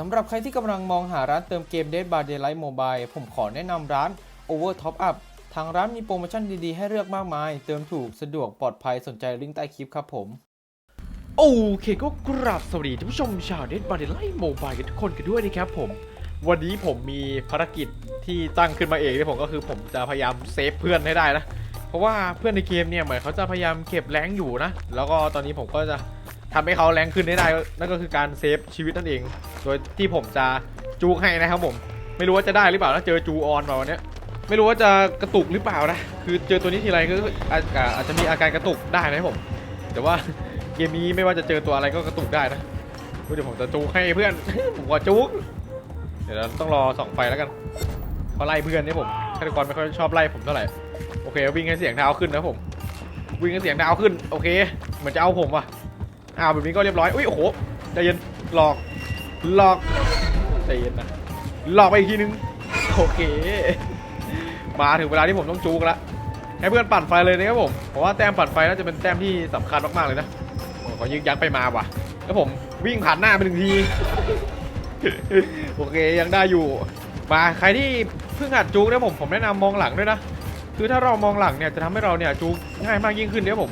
สำหรับใครที่กำลังมองหาร้านเติมเกม Dead by Daylight Mobile ผมขอแนะนำร้าน Over Top Up ทางร้านมีโปรโมชั่นดี ๆ ให้เลือกมากมาย เติมถูกสะดวกปลอดภัยสนใจลิงก์ใต้คลิปครับผม โอเคก็กราบสวัสดีท่านผู้ชมชาวเน็ตบาร์เดลไลโมบายกันทุกคนกันด้วยนะครับผม วันนี้ผมมีภารกิจที่ตั้งขึ้นมาเองที่ผมก็คือผมจะพยายามเซฟเพื่อนให้ได้นะ เพราะว่าเพื่อนในเกมเนี่ยเหมือนเขาจะพยายามเก็บแรงอยู่นะ แล้วก็ตอนนี้ผมก็จะ ทำให้เขาแรงขึ้นให้ได้นั่นก็คือการเซฟชีวิตนั่นเอง โดยที่ผมจะจูกให้นะครับผม ไม่รู้ว่าจะได้หรือเปล่าถ้าเจอจูออนมาวันนี้ไม่รู้ว่าจะกระตุกหรือเปล่านะ คือเจอตัวนี้ทีไรก็อาจจะมีอาการกระตุกได้นะครับผม แต่ว่าเกมนี้ไม่ว่าจะเจอตัวอะไรก็กระตุกได้นะเดี๋ยวผมจะจูกให้เพื่อน ผมขอจูกเดี๋ยวเราต้องรอส่องไฟแล้วกันเขาไล่เพื่อนนี่ผมฆาตกรไม่ค่อยชอบไล่ผมเท่าไหร่ โอเควิ่งให้เสียงเท้าขึ้นนะผม วิ่งให้เสียงเท้าขึ้น โอเค เหมือนจะเอาผมว่ะ อ้าวแบบนี้ก็เรียบร้อยอุ้ยโอ้โหใจเย็นหลอกหลอกใจเย็นนะหลอกไปอีกทีนึงโอเค มาถึงเวลาที่ผมต้องจูกแล้วให้เพื่อนปั่นไฟเลยนะครับผมเพราะว่าแต้มปั่นไฟน่าจะเป็นแต้มที่สำคัญมากๆเลยนะโอ้ขอยึกยักไปมาว่ะแล้วผมวิ่งผ่านหน้าไปหนึ่งทีโอเคยังได้อยู่ มาใครที่เพิ่งหัดจูกนี่ยผมผมแนะนำมองหลังด้วยนะคือถ้าเรามองหลังเนี่ยจะทำให้เราเนี่ยจูกง่ายมากยิ่งขึ้นเนี่ยผม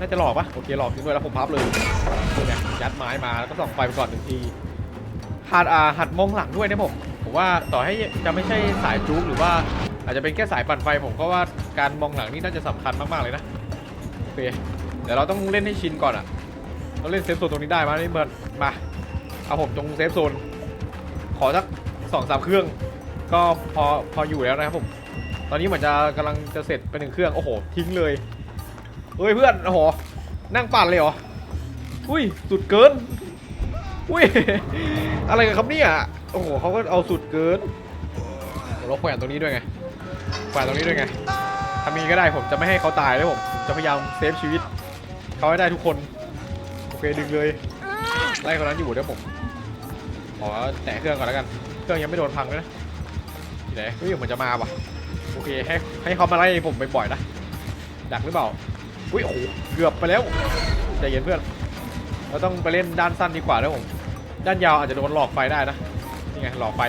น่าจะหลอกปะโอเคหลอกจริงด้วยแล้วผมพับเลยนี่ไงยัดไม้มาแล้วก็ส่องไฟไปก่อนหนึ่งทีหัดอ่าหัดมองหลังด้วยนะผมผมว่าต่อให้จะไม่ใช่สายจูกหรือว่าอาจจะเป็นแค่สายปั่นไฟผมก็ว่าการมองหลังนี่น่าจะสำคัญมากๆเลยนะโอเคเดี๋ยวเราต้องเล่นให้ชินก่อนอะเราเล่นเซฟโซนตรงนี้ได้มานี่เบิร์ดมาเอาผมตรงเซฟโซนขอสักสองสามเครื่อง ก็พอพออยู่แล้วนะครับผม ตอนนี้เหมือนจะกำลังจะเสร็จไปหนึ่งเครื่อง โอ้โห ทิ้งเลย เฮ้ยเพื่อนโอ้โหนั่งปั่นเลยเหรอ อุ้ยสุดเกิน อุ้ย อะไรกันครับเนี่ย โอ้โหเขาก็เอาสุดเกินเราแขวนตรงนี้ด้วยไง แขวนตรงนี้ด้วยไงทำมีก็ได้ผมจะไม่ให้เขาตายแล้วผม จะพยายามเซฟชีวิตเขาให้ได้ทุกคน โอเคดึงเลย ไล่คนนั้นอยู่เดี๋ยวผม ขอแตะเครื่องก่อนแล้วกัน เครื่องยังไม่โดนพังเลยนะที่ไหนเฮ้ยเหมือนจะมาว่ะโอเคให้ให้เขามาไล่ผมบ่อยๆนะ ดักหรือเปล่า อุ้ยโอ้โหเกือบไปแล้วใจเย็นเพื่อนเราต้องไปเล่นด้านสั้นดีกว่านะผมด้านยาวอาจจะโดนหลอกไฟได้นะนี่ไงหลอกไฟ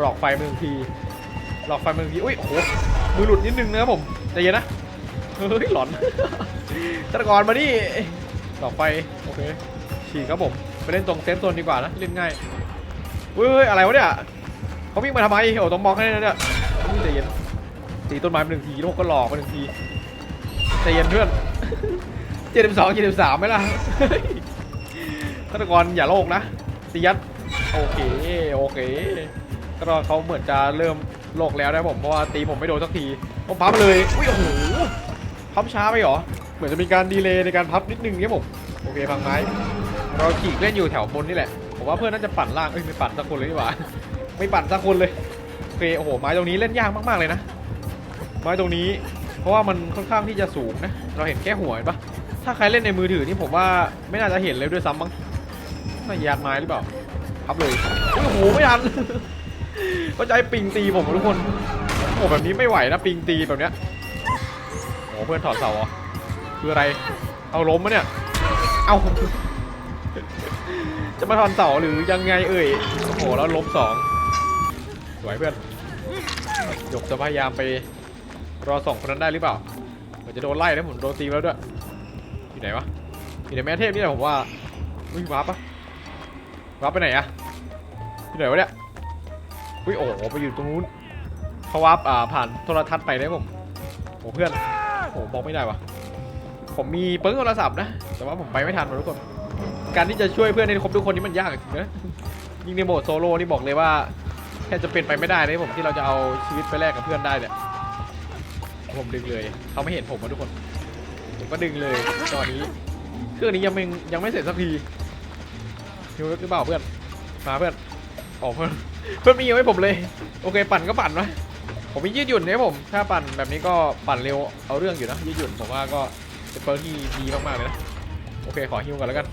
หลอกไฟมือทีหลอกไฟมือทีอุ้ยโอ้โหมือหลุดนิดนึงนะครับผมใจเย็นนะเฮ้ยหลอนฆาตกรมาดิหลอกไฟโอเคฉีกครับผมไปเล่นตรงเซฟโซนดีกว่านะเล่นง่ายเฮ้ยอะไรวะเนี่ยเขาวิ่งมาทำไมโอ้ต้องมองให้นะเนี่ยนี่ใจเย็นตีต้นไม้ไปหนึ่งทีแล้วก็หลอกไปหนึ่งที ใจเย็นเพื่อนเจ็ดสิบสองเจ็ดสิบสามไหมล่ะฆาตกรอย่าโลกนะตียัดโอเคโอเคก็เขาเหมือนจะเริ่มโลกแล้วนะผมเพราะว่าตีผมไม่โดนสักทีผมพับเลยอุ้ยโอ้โหพับช้าไปหรอเหมือนจะมีการดีเลย์ในการพับนิดนึงเนี่ยผมโอเคพังไม้เราขีกเล่นอยู่แถวบนนี่แหละผมว่าเพื่อนน่าจะปั่นล่างเอ้ยไม่ปั่นสักคนเลยนี่หว่าไม่ปั่นสักคนเลยโอเคโอ้โหไม้ตรงนี้เล่นยากมากๆเลยนะไม้ตรงนี้ ราะว่ามันค่อนข้างที่จะสูงนะ เราเห็นแค่หัวเห็นปะถ้าใครเล่นในมือถือนี่ผมว่าไม่น่าจะเห็นเลยด้วยซ้ำมั้งน่ายากไม้หรือเปล่าพับเลยโอ้โหไม่ทันก็ใจปิงตีผมทุกคนโอ้แบบนี้ไม่ไหวนะปิงตีแบบเนี้ยโอ้เพื่อนถอดเสาเหรอคืออะไร เอาล้มมะเนี่ย เอาจะมาถอนเสาหรือยังไงเอ่ยโอ้โหแล้วล้มสองสวยเพื่อนหยกจะพยายามไป รอสองคนนั้นได้หรือเปล่าเหมือนจะโดนไล่นะผมโดนตีแล้วด้วยอยู่ไหนวะอยู่ในแม่เทพนี่แหละผมว่าอุ้ยวาร์ปปะวาร์ปไปไหนอะอยู่ไหนวะเนี่ยอุ้ยโอ้โหไปอยู่ตรงนู้นเขาวาร์ปอ่าผ่านโทรทัศน์ไปได้ผมโอ้เพื่อนโอ้บอกไม่ได้วะผมมีเปิ้งโทรศัพท์นะ แต่ว่าผมไปไม่ทันว่ะทุกคนการที่จะช่วยเพื่อนให้ครบทุกคนนี่มันยากจริงนะยิ่งในโหมดโซโล่นี่บอกเลยว่าแทบจะเป็นไปไม่ได้เลยผมที่เราจะเอาชีวิตไปแลกกับเพื่อนได้เนี่ย ผมดึงเลย เขาไม่เห็นผมนะทุกคน ผมก็ดึงเลยตอนนี้ เครื่องนี้ยังไม่ยังไม่เสร็จสักทีหิวหรือเปล่าเพื่อน มาเพื่อนออกเพื่อน เพื่อนมีอยู่ให้ผมเลย โอเคปั่นก็ปั่นวะผมมียืดหยุ่นนี่ผม ถ้าปั่นแบบนี้ก็ปั่นเร็วเอาเรื่องอยู่นะยืดหยุ่นผมว่าก็เป็นเปิร์ที่ดีมากๆเลยนะ โอเคขอฮิวกันแล้วกัน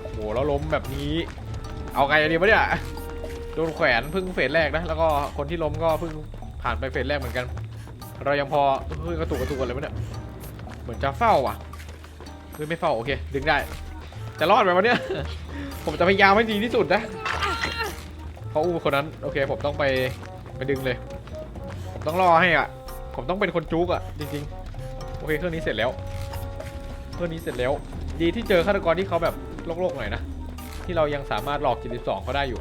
โอ้โหแล้วล้มแบบนี้ เอาไงดีวะเนี่ยโดนแขวนเพิ่งเฟสแรกนะ แล้วก็คนที่ล้มก็เพิ่งผ่านไปเฟสแรกเหมือนกัน เรายังพอเฮ้ยกระตุกกระตุกกันเลยวะเนี่ยเหมือนจะเฝ้าอะเฮ้ยไม่เฝ้าโอเค ดึงได้ จะรอดไหมวะเนี่ยผมจะพยายามให้ดีที่สุดนะเขาะอู้คนนั้นโอเค ผมต้องไปไปดึงเลย ผมต้องรอให้อะ ผมต้องเป็นคนจุกอะจริงๆ โอเคเครื่องนี้เสร็จแล้ว เครื่องนี้เสร็จแล้ว ดีที่เจอฆาตกรที่เขาแบบโลกๆหน่อยนะที่เรายังสามารถหลอก72เขาได้อยู่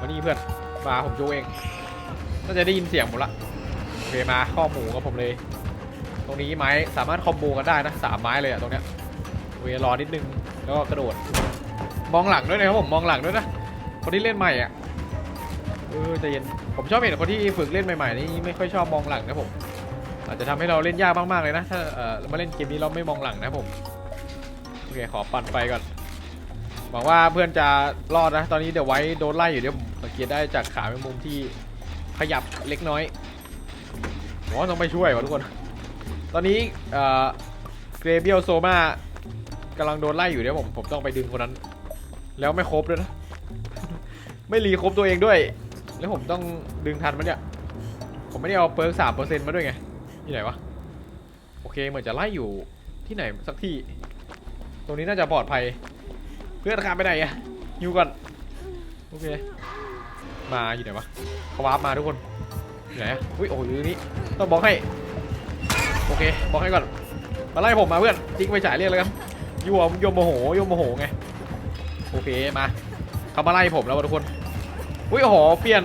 มานี่เพื่อนมาผมจูเองน่าจะได้ยินเสียงผมละ เคมาข้อหมูกับผมเลย ตรงนี้ไม้สามารถคอมโบกันได้นะสามไม้เลยอะตรงเนี้ยเครอนิดนึงแล้วก็กระโดด มองหลังด้วยนะครับผมมองหลังด้วยนะคนที่เล่นใหม่อะเออใจเย็นผมชอบเห็นคนที่ฝึกเล่นใหม่ๆนี่ไม่ค่อยชอบมองหลังนะผมอาจจะทำให้เราเล่นยากมากๆเลยนะถ้าเออมาเล่นเกมนี้เราไม่มองหลังนะผมโอเคขอปั่นไฟก่อนหวังว่าเพื่อนจะรอดนะ ตอนนี้เดี๋ยวไว้โดนไล่อยู่เดี๋ยวผมสังเกตได้จากขาเป็นมุมที่ขยับเล็กน้อย ผมต้องไปช่วยวะทุกคน ตอนนี้เอ่อเกรเบียลโซมากำลังโดนไล่อยู่เดี๋ยวผมผมต้องไปดึงคนนั้น แล้วไม่ครบด้วยนะ ไม่รีครบตัวเองด้วย แล้วผมต้องดึงทันมันเนี่ยผมไม่ได้เอาเปิร์กสามเปอร์เซ็นต์มาด้วยไงที่ไหนวะโอเคเหมือนจะไล่อยู่ที่ไหนสักที่ ตรงนี้น่าจะปลอดภัย เพื่อนข้ามไปไหนอะอยู่ก่อนโอเค มาอยู่ไหนวะเขาวาร์ปมาทุกคน ไหนอุ้ยโอ้ยอยู่นี่ต้องบล็อกให้ โอเคบล็อกให้ก่อน มาไล่ผมมาเพื่อนจิ๊กไปฉายเรียกแล้วกันยัวโยมโมโหโยมโมโหไง โอเคมาเขามาไล่ผมแล้วทุกคน อุ้ยโอ้โหเปลี่ยน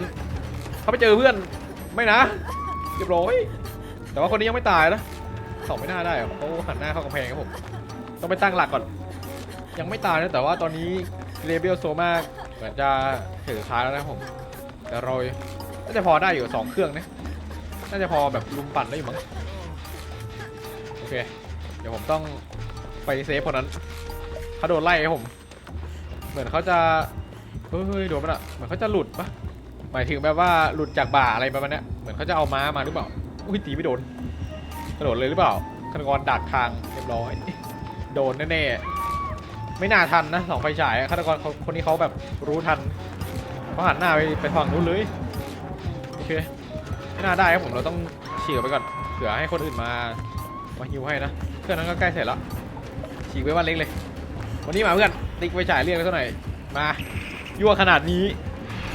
เขาไปเจอเพื่อนไม่นะเรียบร้อยแต่ว่าคนนี้ยังไม่ตายนะสองไม่น่าได้เขาหันหน้าเข้ากำแพงครับผม ต้องไปตั้งหลักก่อน ยังไม่ตายนะแต่ว่าตอนนี้เรเบลโซมาเหมือนจะถือท้าแล้วนะผม แต่เราาจะพอได้อยู่สองเครื่องนะน่าจะพอแบบลุมปั่นได้อยู่มั้งโอเค เดี๋ยวผมต้องไปเซฟคนนั้นเขาโดนไล่ผม เหมือนเขาจะเฮ้ยโดนมันอะเหมือนเขาจะหลุดปะหมายถึงแบบว่าหลุดจากบ่าอะไรประมาณนี้เหมือนเขาจะเอาม้ามาหรือเปล่าอุ้ยตีไม่โดนกระโดดเลยหรือเปล่าฆาตกรดักทางเรียบร้อย โดนแน่ๆไม่น่าทันนะสองไฟฉายอะฆาตกรคนนี้เขาแบบรู้ทันเขาหันหน้าไปไปฝั่งนู้นเลย เคไม่น่าได้ครับผมเราต้องฉีกไปก่อนเผื่อให้คนอื่นมามาฮิวให้นะเครื่องนั้นก็ใกล้เสร็จแล้วฉีกไว้วันเล็กเลย วันนี้มาเพื่อนติ๊กไฟฉายเรียกเท่าไหร่มายั่วขนาดนี้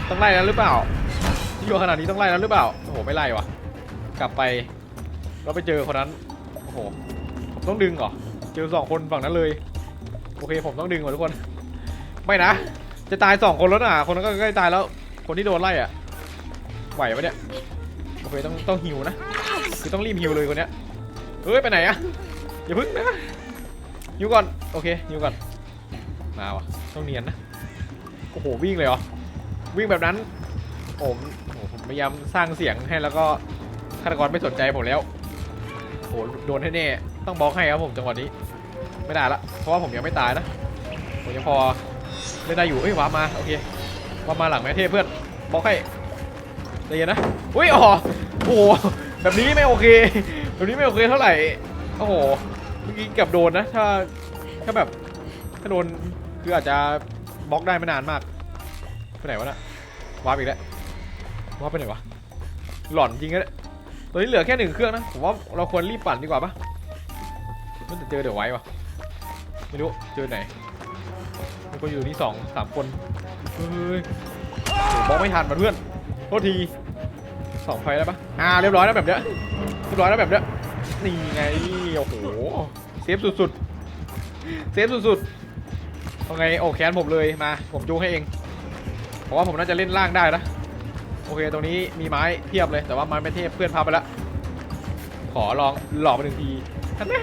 ต้องไล่แล้วหรือเปล่ายั่วขนาดนี้ต้องไล่แล้วหรือเปล่าโอ้โหไม่ไล่วะกลับไปเราไปเจอคนนั้นโอ้โหผมต้องดึงเหรอเจอสองคนฝั่งนั้นเลยโอเคผมต้องดึงว่ะทุกคน ไม่นะ จะตายสองคนแล้วนะคนนั้นก็ใกล้ตายแล้ว คนที่โดนไล่อะ ไหวปะเนี่ยโอเคต้องต้องฮิวนะคือต้องรีบฮิวเลยคนเนี้ยเฮ้ยไปไหนอะอย่าพึ่งนะฮิวก่อนโอเคฮิวก่อนมาวะต้องเนียนนะโอ้โหวิ่งเลยเหรอวิ่งแบบนั้นผมโอ้โหผมพยายามสร้างเสียงให้แล้วก็ฆาตกรไม่สนใจผมแล้วโอ้โหโดนแน่ๆต้องบล็อกให้ครับผมจังหวะนี้ไม่ได้ละเพราะว่าผมยังไม่ตายนะผมยังพอเล่นได้อยู่เอ้ยวามาโอเความาหลังแม่เทพเพื่อนบล็อกให้ ใจเย็นนะอุ้ยอ๋อโอ้โหแบบนี้ไม่โอเค แบบนี้ไม่โอเคเท่าไหร่โอ้โหเมื่อกี้เกือบโดนนะ ถ้าถ้าแบบถ้าโดนคืออาจจะบล็อกได้ไม่นานมากไปไหนวะน่ะวาร์ปอีกแล้ววาร์ปไปไหนวะหลอนจริงนะเลยตอนนี้เหลือแค่หนึ่งเครื่องนะผมว่าเราควรรีบปั่นดีกว่าปะมันจะเจอเดี๋ยวไว้ปะไม่รู้เจอไหนมันก็อยู่ที่สองสามคนเฮ้ยบล็อกไม่ทันมาเพื่อน โทษทีสองไฟแล้วปะอ่าเรียบร้อยแล้วแบบเนี้ยเรียบร้อยแล้วแบบเนี้ยนี่ไงโอ้โหเซฟสุดๆเซฟสุดๆเอาไงโอ้แคนผมเลยมาผมจูงให้เองเพราะว่าผมน่าจะเล่นล่างได้นะโอเคตรงนี้มีไม้เทียบเลยแต่ว่าไม้ไม่เทียบเพื่อนพับไปแล้วขอลองหลอกไปหนึ่งทีท่านแม่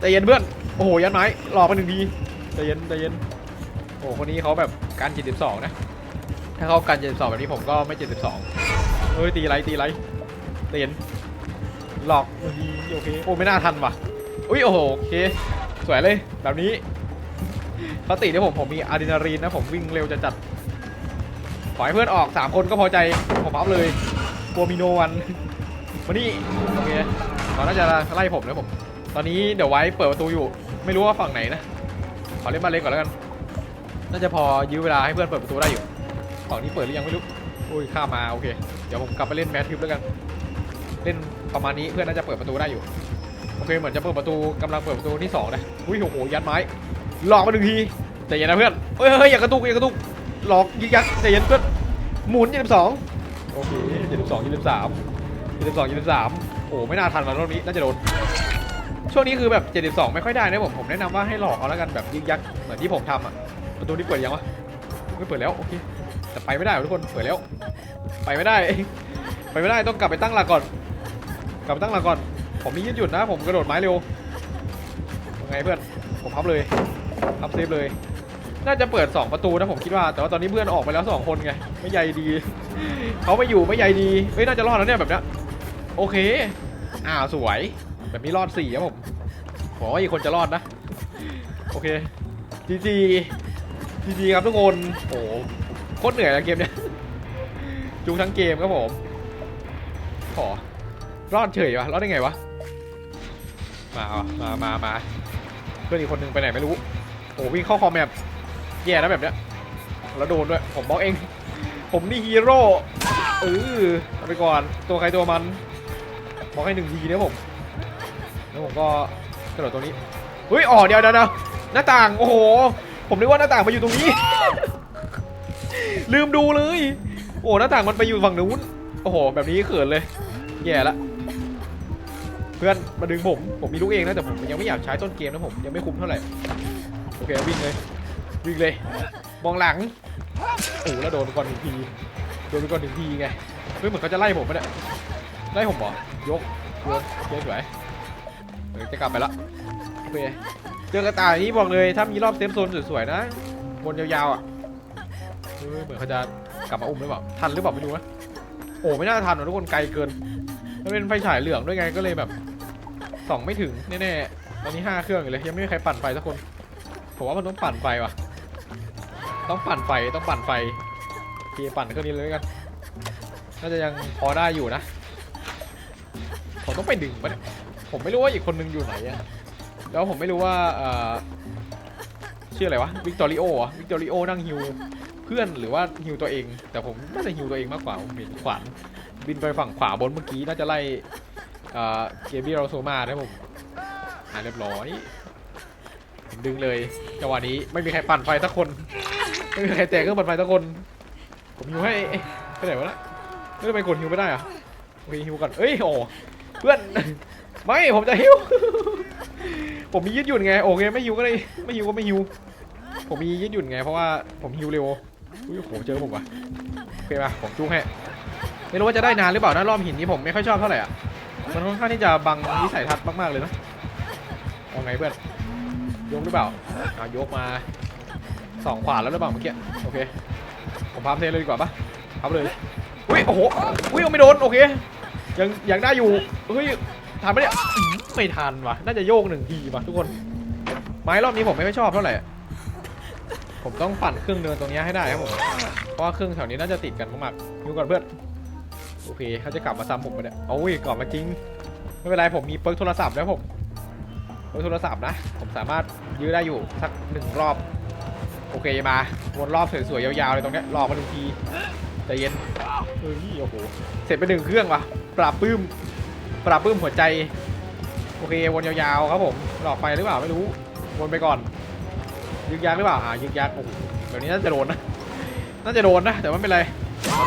ใจเย็นเพื่อนโอ้โหยันไม้หลอกไปหนึ่งทีใจเย็นใจเย็นโอ้คนนี้เขาแบบการ72นะ ถ้าเขาการ72แบบนี้ผมก็ไม่72เฮ้ยตีไรตีไรใจเย็นหลอกโอเคโอ้ไม่น่าทันว่ะอุ้ยโอ้โหโอเคสวยเลยแบบนี้ปกติเนี่ยผมผมมีอะดรีนาลีนนะผมวิ่งเร็วจะจัดขอให้เพื่อนออก 3 คนก็พอใจผมอัพเลยกลัวมีโนวันมานี่โอเคเขาน่าจะไล่ผมนะผม ตอนนี้เดี๋ยวไว้เปิดประตูอยู่ ไม่รู้ว่าฝั่งไหนนะ ขอเล่นบ้านเล็กก่อนแล้วกัน น่าจะพอยื้อเวลาให้เพื่อนเปิดประตูได้อยู่ ฝั่งนี้เปิดหรือยังไม่รู้อุ้ยข้ามาโอเค เดี๋ยวผมกลับไปเล่นแมททิปแล้วกัน เล่นประมาณนี้เพื่อนน่าจะเปิดประตูได้อยู่ โอเคเหมือนจะเปิดประตูกำลังเปิดประตูที่สองนะอุ้ยโอ้โหยัดไม้ หลอกมาหนึ่งทีใจเย็นนะเพื่อนเฮ้ยเฮ้ยอย่ากระตุกอย่ากระตุก หลอกยิงยักษ์ใจเย็นเพื่อน หมุนยี่สิบสองโอเคยี่สิบสองยี่สิบสามยี่สิบสองยี่สิบสามโอ้ไม่น่าทันวันรอบนี้น่าจะโดนช่วงนี้คือแบบ 72 ไม่ค่อยได้นะผม ผมแนะนำว่าให้หลอกเอาแล้วกันแบบยิงยักษ์เหมือนที่ผมทำอะ ประตูนี้เปิดยังวะไม่เปิดแล้ว โอเค แต่ไปไม่ได้ทุกคนเปิดแล้ว ไปไม่ได้ ไปไม่ได้ต้องกลับไปตั้งหลักก่อน กลับไปตั้งหลักก่อน ผมมียืดหยุ่นนะ ผมกระโดดไม้เร็วยังไงเพื่อน ผมพับเลยพับเซฟเลย น่าจะเปิด 2 ประตูนะผมคิดว่า แต่ว่าตอนนี้เพื่อนออกไปแล้ว 2 คนไง ไม่ใยดี เขาไม่อยู่ไม่ใยดี เฮ้ยน่าจะรอดแล้วเนี่ยแบบนี้โอเคอ้าสวย แบบนี้รอดสี่ครับผมขอว่าอีกคนจะรอดนะ โอเคจีจีจีจีครับทุกคนโอ้ คตรเหนื่อยนะเกมเนี้ยจูงทั้งเกมครับผมขอรอดเฉยวะรอดได้ไงวะมาอามามามาเพื่อนอีกคนนึงไปไหนไม่รู้โอ้วิ่งเข้าคอมแบบแย่นะแบบเนี้ยแล้วโดนด้วยผมบล็อกเอง ผมนี่ฮีโร่เออไปก่อนตัวใครตัวมันบล็อกให้หนึ่งทีนะผมแล้วผมก็กระโดดตรงนี้เฮ้ยอ๋อเดียวเดี๋ยวเดี๋ยวหน้าต่างโอ้โหผมนึกว่าหน้าต่างมาอยู่ตรงนี้ ลืมดูเลย โอ้หน้าต่างมันไปอยู่ฝั่งนู้น โอ้โห แบบนี้เขินเลย แย่ละ เพื่อนมาดึงผม ผมมีลูกเองนะแต่ผมยังไม่อยากใช้ต้นเกมนะผมยังไม่คุ้มเท่าไหร่ โอเควิ่งเลย วิ่งเลย มองหลัง โอ้โหแล้วโดนก่อนหนึ่งที โดนก่อนหนึ่งทีไง เฮ้ยเหมือนเขาจะไล่ผมไปเนี่ย ไล่ผมเหรอ ยกโยนโอเคสวยเดี๋ยวจะกลับไปละโอเคเจอกระต่ายนี้บอกเลยถ้ามีรอบเซฟโซนสวยๆนะวนยาวๆอะ เฮ้ยเหมือนเขาจะกลับมาอุ้มหรือเปล่า ทันหรือเปล่าไม่รู้นะโอ้ไม่น่าทันหรอกทุกคนไกลเกิน มันเป็นไฟฉายเหลืองด้วยไงก็เลยแบบส่องไม่ถึงแน่ๆ ตอนนี้ห้าเครื่องอยู่เลยยังไม่มีใครปั่นไฟสักคน ผมว่ามันต้องปั่นไฟว่ะ ต้องปั่นไฟต้องปั่นไฟโอเคปั่นเครื่องนี้เลยกัน น่าจะยังพอได้อยู่นะ ผมต้องไปดึงปะเนี่ยผมไม่รู้ว่าอีกคนนึงอยู่ไหนอะแล้วผมไม่รู้ว่าเอ่อชื่ออะไรวะวิกตอริโออะวิกตอริโอนั่งฮิว พื่อนหรือว่าฮิวตัวเอง แต่ผมน่าจะฮิวตัวเองมากกว่าผมเห็นขวานบินไปฝั่งขวาบนเมื่อกี้น่าจะไล่เอ่อเกบี้เราโซมาได้ผมอ่าเรียบร้อยผมดึงเลยจังหวะนี้ไม่มีใครปั่นไฟสักคนไม่มีใครแตกเครื่องปั่นไฟสักคน ผมฮิวให้ไปไหนวะน่ะไม่ได้ไปกดฮิวไม่ได้อะโอเคฮิวก่อนเอ้ยโอ้เพื่อนไม่ผมจะฮิวผมมียืดหยุ่นไงโอเคไม่ฮิวก็เลยไม่ฮิวก็ไม่ฮิวผมมียืดหยุ่นไงเพราะว่าผมฮิวเร็ว อุ้ยโหเจอผมว่ะโอเคมาผมจุ้งให้ไม่รู้ว่าจะได้นานหรือเปล่านะรอบหินนี้ผมไม่ค่อยชอบเท่าไหร่อะมันค่อนข้างที่จะบังวิสัยทัศน์มากๆเลยนะเอาไงเพื่อนยกหรือเปล่าอะยกมาสองขวาแล้วหรือเปล่าเมื่อกี้โอเคผมพับเทเลยดีกว่าปะพับเลยอุ้ยโอ้โหอุ้ยไม่โดนโอเคยังยังได้อยู่เฮ้ยทันไหมเนี่ยไม่ทันว่ะน่าจะโยกหนึ่งทีว่ะทุกคนไม้รอบนี้ผมไม่ค่อยชอบเท่าไหร่ ผมต้องปั่นเครื่องเดินตรงนี้ให้ได้ครับผม เพราะว่าเครื่องแถวนี้น่าจะติดกันมากๆอยู่ก่อนเพื่อน โอเคเขาจะกลับมาซ้ำผมไปเนี่ยโอ้ยกลับมาจริง ไม่เป็นไรผมมีเปิร์กโทรศัพท์แล้วผมเปิร์กโทรศัพท์นะ ผมสามารถยื้อได้อยู่สักหนึ่งรอบ โอเคมาวนรอบสวยๆยาวๆเลยตรงนี้รอมาหนึ่งทีใจเย็นเฮ้ยโอ้โห เสร็จไปหนึ่งเครื่องว่ะ ปราบปื้ม ปราบปื้มหัวใจ โอเควนยาวๆครับผมหลอกไปหรือเปล่าไม่รู้ วนไปก่อน ยึกยักหรือเปล่าอ่ายึกยักโอ้โหแบบนี้น่าจะโดนนะน่าจะโดนนะแต่ว่าไม่เป็นไร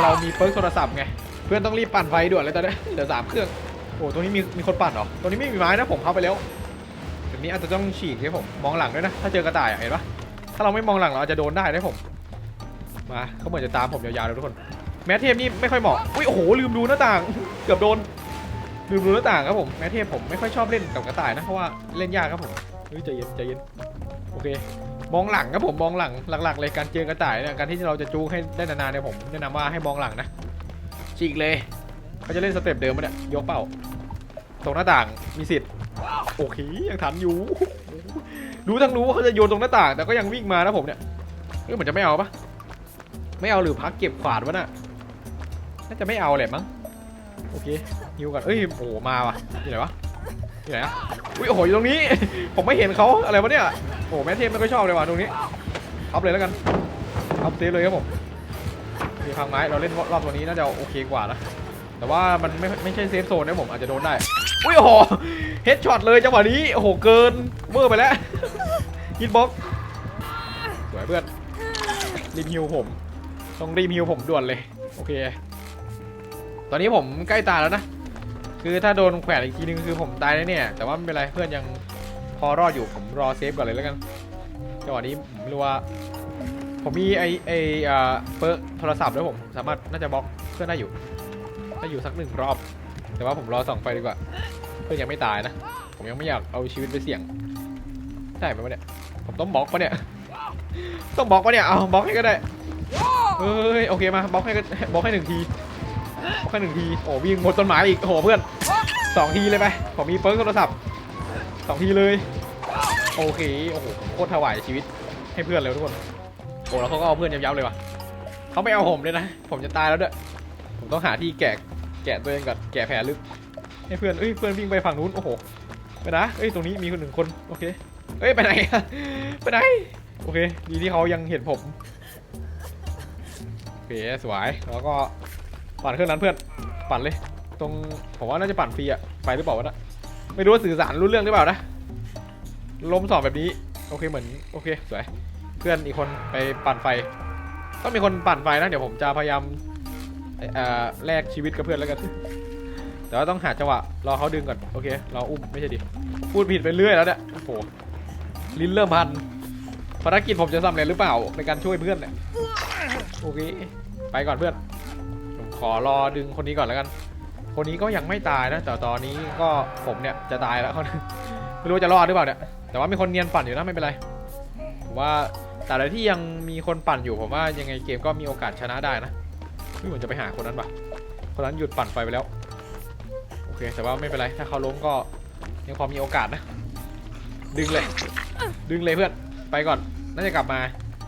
เรามีเปิร์กโทรศัพท์ไงเพื่อนต้องรีบปั่นไฟด่วนเลยตอนนี้เหลือสามเครื่องโอ้ตรงนี้มีมีคนปั่นเหรอตรงนี้ไม่มีไม้นะผมเข้าไปแล้วแบบนี้อาจจะต้องฉีกใช่ผมมองหลังด้วยนะถ้าเจอกระต่ายเห็นปะถ้าเราไม่มองหลังเราอาจจะโดนได้นะผมมาเขาเหมือนจะตามผมยาวๆเลยทุกคน แมทเทพนี่ไม่ค่อยเหมาะอุ้ยโอ้โหลืมดูหน้าต่าง เกือบโดนลืมดูหน้าต่างครับผมแมทเทพผมไม่ค่อยชอบเล่นกับกระต่ายนะเพราะว่าเล่นยากครับผมเฮ้ยใจเย็นใจเย็นโอเค มองหลังครับผมมองหลังหลักๆเลยการเจอกระต่ายเนี่ยการที่เราจะจูงให้ได้นานๆเนี่ยผมแนะนำว่าให้มองหลังนะฉีกเลยเขาจะเล่นสเต็ปเดิมปะเนี่ยยกเป้าตรงหน้าต่างมีสิทธิ์โอเคยังทันอยู่รู้ทั้งรู้ว่าเขาจะโยนตรงหน้าต่าง แต่ก็ยังวิ่งมานะผมเนี่ยเออเหมือนจะไม่เอาปะไม่เอาหรือพักเก็บขวานวะน่ะน่าจะไม่เอาแหละมั้งโอเคฮิวก่อนเอ้ยโอ้มาว่ะที่ไหนวะ ที่ไหนอะอุ้ยโอ้โหอยู่ตรงนี้ ผมไม่เห็นเขาอะไรวะเนี่ยโอ้แม่เทพไม่ค่อยชอบเลยว่ะตรงนี้อัพเลยแล้วกันอัพเซฟเลยครับผมมีพังไม้เราเล่นรอบตัวนี้น่าจะโอเคกว่านะแต่ว่ามันไม่ไม่ใช่เซฟโซนนะผมอาจจะโดนได้อุ้ยโอ้โหเฮดช็อตเลยจังหวะนี้โอ้โหเกินเวอร์ไปแล้วฮิตบ็อกใจวยเพื่อนรีบฮิวผมต้องรีบฮิวผมด่วนเลยโอเค ตอนนี้ผมใกล้ตาแล้วนะ คือถ้าโดนแขวนอีกทีนึงคือผมตายแน่ๆแต่ว่าไม่เป็นไรเพื่อนยังพอรอดอยู่ผมรอเซฟก่อนเลยแล้วกันจังหวะนี้ผมไม่รู้ว่า ผมมีไอไออ่าเปิร์โทรศัพท์ด้วผมสามารถน่าจะบล็อกเพื่อนได้อยู่ได้อยู่สักหนึ่งรอบ แต่ว่าผมรอส่องไฟดีกว่า เพื่อนยังไม่ตายนะ ผมยังไม่อยากเอาชีวิตไปเสี่ยงใช่ไหมวะเนี่ยผมต้องบล็อกปะเนี่ยต้องบล็อกปะเนี่ยเอาบล็อกให้ก็ได้เฮ้ยโอเคมาบล็อกให้ก็บล็อกให้หนึ่งที บล็อกให้หนึ่งที โอ้วิ่งหมดต้นไม้อีก โอ้โหเพื่อนสองทีเลยไปผมมีเปิร์กโทรศัพท์สองทีเลย โอเค โอ้โห โคตรถวายชีวิตให้เพื่อนเลยทุกคน โอ้แล้วเขาก็เอาเพื่อนยับๆเลยว่ะเขาไม่เอาผมเลยนะ ผมจะตายแล้วด้วยผมต้องหาที่แกะ แกะตัวเองก่อน แกะแผลลึก ให้เพื่อนเอ้ย เพื่อนวิ่งไปฝั่งนู้น โอ้โห ไปนะ เอ้ย ตรงนี้มีคนหนึ่งคน โอเค เอ้ย ไปไหน ไปไหน โอเค ดีที่เขายังเห็นผมโอเคสวย แล้วก็ ปั่นเครื่องนั้นเพื่อน ปั่นเลย ตรงผมว่าน่าจะปั่นฟรีอะไปหรือเปล่าวะนะไม่รู้ว่าสื่อสารรู้เรื่องหรือเปล่านะล้มสองแบบนี้ โอเคเหมือนโอเคสวย เพื่อนอีกคนไปปั่นไฟ ต้องมีคนปั่นไฟนะเดี๋ยวผมจะพยายามเอ่อแลกชีวิตกับเพื่อนแล้วกัน แต่ว่าต้องหาจังหวะรอเขาดึงก่อน โอเค เราอุ้มไม่ใช่ดิ พูดผิดไปเรื่อยแล้วเนี่ย โอ้โห ลิ้นเริ่มพัน ภารกิจผมจะสำเร็จหรือเปล่าในการช่วยเพื่อนเนี่ย โอเค ไปก่อนเพื่อน ขอรอดึงคนนี้ก่อนแล้วกัน คนนี้ก็ยังไม่ตายนะ แต่ตอนนี้ก็ผมเนี่ยจะตายแล้วไม่รู้ว่าจะรอดหรือเปล่าเนี่ย แต่ว่ามีคนเนียนปั่นอยู่นะไม่เป็นไรผมว่าแต่อะที่ยังมีคนปั่นอยู่ผมว่ายังไงเกมก็มีโอกาสชนะได้นะไม่เหมือนจะไปหาคนนั้นปะคนนั้นหยุดปั่นไฟไปแล้ว โอเค แต่ว่าไม่เป็นไร ถ้าเขาล้มก็ยังพอมีโอกาสนะ ดึงเลย ดึงเลยเพื่อน ไปก่อน น่าจะกลับมา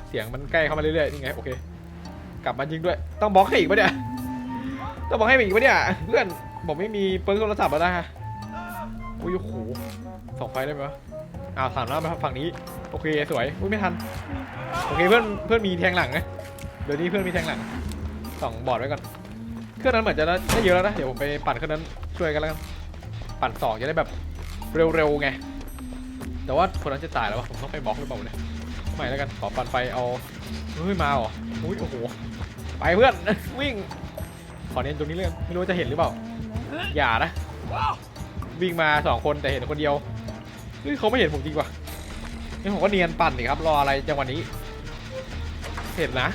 เสียงมันใกล้เข้ามาเรื่อยๆ นี่ไง โอเค กลับมาจริงด้วย ต้องบล็อกให้อีกปะเนี่ย ต้องบอกให้อีกปะเนี่ยเพื่อนผมไม่มีเปิร์กโทรศัพท์แล้วนะฮะอุ้ยโอ้โหสองไฟได้ไหมวะอ้าวสามแล้วมาฝั่งนี้โอเคสวยอุ้ยไม่ทันโอเคเพื่อนเพื่อนมีแทงหลังนะเดี๋ยวนี้เพื่อนมีแทงหลังสองบอร์ดไว้ก่อนเครื่องนั้นเหมือนจะได้เยอะแล้วนะเดี๋ยวผมไปปั่นเครื่องนั้นช่วยกันแล้วกันปั่นสองจะได้แบบเร็วๆไงแต่ว่าคนนั้นจะตายแล้ววะผมต้องไปบล็อกหรือเปล่าเนี่ยไม่แล้วกันขอปั่นไฟเอาเฮ้ยมาเหรออุ้ยโอ้โหไปเพื่อนวิ่ง ขอเน้นตรงนี้เลยกันไม่รู้ว่าจะเห็นหรือเปล่า อย่านะ วิ่งมาสองคนแต่เห็นคนเดียวเฮ้ยเขาไม่เห็นผมจริงว่ะนี่ผมก็เนียนปั่นนี่ครับรออะไรจังหวะนี้ เห็นนะ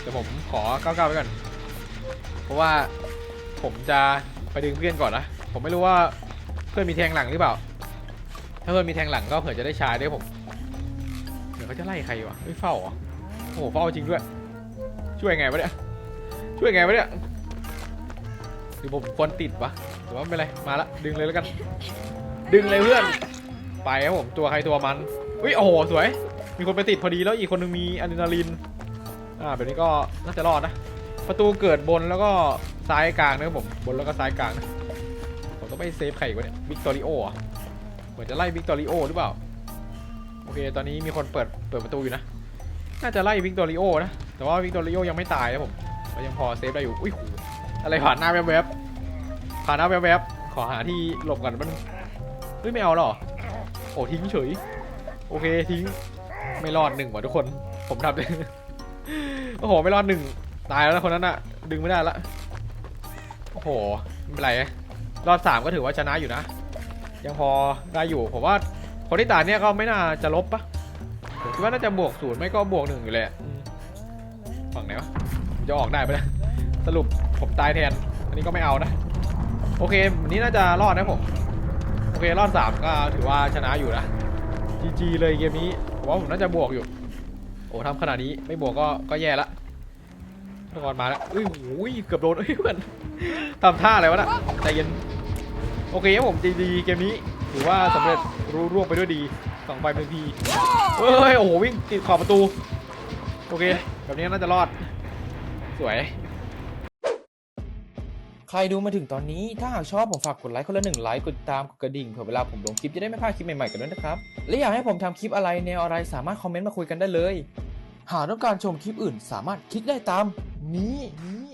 เดี๋ยวผมขอก้าวๆไว้ก่อน เพราะว่าผมจะไปดึงเพื่อนก่อนนะ ผมไม่รู้ว่าเพื่อนมีแทงหลังหรือเปล่า ถ้าเพื่อนมีแทงหลังก็เผื่อจะได้ชาร์จด้วยผม เดี๋ยวเขาจะไล่ใครวะเฮ้ยเฝ้าเหรอโอ้โหเฝ้าจริงด้วย ช่วยไงวะเนี่ย ช่วยไงวะเนี่ยหรือผมควรติดวะหรือว่าไม่เป็นไร มาละดึงเลยแล้วกัน ดึงเลยเพื่อน ไปครับผมตัวใครตัวมันอุ้ยโอ้โหสวย มีคนไปติดพอดีแล้วอีกคนนึงมีอะดรีนาลีน อ่าแบบนี้ก็น่าจะรอดนะ ประตูเกิดบนแล้วก็ซ้ายกลางนะครับผม บนแล้วก็ซ้ายกลางนะผมต้องไปเซฟใครอีกวะเนี่ยวิกตอริโออะเหมือนจะไล่วิกตอริโอหรือเปล่า โอเค ตอนนี้มีคนเปิดเปิดประตูอยู่นะ น่าจะไล่วิกตอริโอนะ แต่ว่าวิกตอริโอยังไม่ตายนะผม เรายังพอเซฟได้อยู่ อุ้ยโหอะไรผ่านหน้าแวบๆผ่านหน้าแวบๆขอหาที่หลบก่อนมันเฮ้ยไม่เอาหรอ โอ้ทิ้งเฉย โอเคทิ้ง ไม่รอดหนึ่งว่ะทุกคน ผมทำโอ้โหไม่รอดหนึ่งตายแล้วคนนั้นอะดึงไม่ได้ละ โอ้โหไม่เป็นไรรอดสามก็ถือว่าชนะอยู่นะ ยังพอได้อยู่ ผมว่าคนที่ตายเนี่ยก็ไม่น่าจะลบปะผมคิดว่าน่าจะบวกศูนย์ไม่ก็บวกหนึ่งอยู่เลยอะฝั่งไหนวะ ผมจะออกได้ปะเนี่ยสรุปผมตายแทน อันนี้ก็ไม่เอานะ โอเควันนี้น่าจะรอดนะผม โอเครอดสามก็ถือว่าชนะอยู่นะจีจีเลยเกมนี้ว่าผมน่าจะบวกอยู่ โอ้ทำขนาดนี้ไม่บวกก็ก็แย่ละนกรมาแล้วอุ้ยโอ้ยเกือบโดนเอ้ยเพื่อนทำท่าอะไรวะนะใจเย็น โอเคครับผมดีดีเกมนี้ถือว่าสำเร็จรู้ร่วงไปด้วยดีสองใบเป็นทีเฮ้ยโอ้โหวิ่งติดขอบประตู โอเค แบบนี้น่าจะรอด สวย ใครดูมาถึงตอนนี้ถ้าหากชอบผมฝากกดไลค์คนละหนึ่งไลค์กดติดตามกดกระดิ่งเผื่อเวลาผมลงคลิปจะได้ไม่พลาดคลิปใหม่ๆกันด้วยนะครับ และอยากให้ผมทำคลิปอะไรแนวอะไรสามารถคอมเมนต์มาคุยกันได้เลย หากต้องการชมคลิปอื่นสามารถคลิกได้ตามนี้นี้